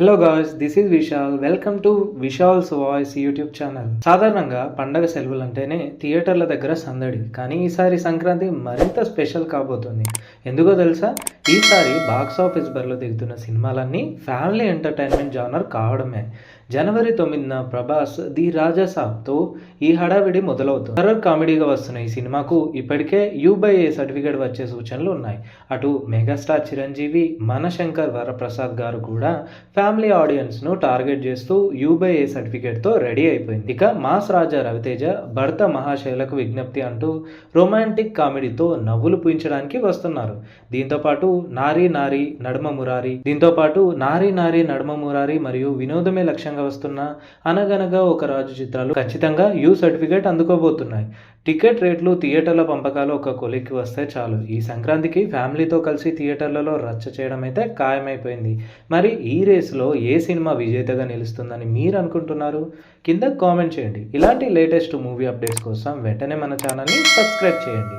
Hello guys this is Vishal welcome to Vishal's voice YouTube channel సాధారణంగా పండగ సెలవులు అంటేనే థియేటర్ల దగ్గర సందడి కానీ ఈసారి సంక్రాంతి మరింత స్పెషల్ కాబోతుంది. ఎందుకో తెలుసా? ఈసారి బాక్స్ ఆఫీస్ బరిలో దిగుతున్న సినిమాలన్నీ ఫ్యామిలీ ఎంటర్టైన్మెంట్ జానర్ కావడమే. జనవరి తొమ్మిదిన ప్రభాస్ ది రాజాసాబ్తో ఈ హడావిడి మొదలవుతుంది. హర్రర్ కామెడీగా వస్తున్న ఈ సినిమాకు ఇప్పటికే యూబైఏ సర్టిఫికేట్ వచ్చే సూచనలు ఉన్నాయి. అటు మెగాస్టార్ చిరంజీవి మనశంకర్ వరప్రసాద్ గారు కూడా ఫ్యామిలీ ఆడియన్స్ను టార్గెట్ చేస్తూ యూబీఐ సర్టిఫికేట్తో రెడీ అయిపోయింది. ఇక మాస్ రాజా రవితేజ భర్త మహాశైలకు విజ్ఞప్తి అంటూ రొమాంటిక్ కామెడీతో నవ్వులు పూయించడానికి వస్తున్నారు. దీంతో పాటు నారీ నారీ నడుమ మురారి దీంతో పాటు నారీ నారీ నడుమ మురారి మరియు వినోదమే లక్ష్యంగా వస్తున్న అనగనగా ఒక రాజు చిత్రాలు ఖచ్చితంగా యూ సర్టిఫికేట్ అందుకోబోతున్నాయి. టికెట్ రేట్లు థియేటర్ల పంపకాలు ఒక కొలిక్కి వస్తే చాలు. ఈ సంక్రాంతికి ఫ్యామిలీతో కలిసి థియేటర్లలో రచ్చ చేయడం అయితే ఖాయమైపోయింది. మరి ఈ రేసులో ఏ సినిమా విజేతగా నిలుస్తుందని మీరు అనుకుంటున్నారు? కింద కామెంట్ చేయండి. ఇలాంటి లేటెస్ట్ మూవీ అప్డేట్స్ కోసం వెంటనే మన ఛానల్ని సబ్స్క్రైబ్ చేయండి.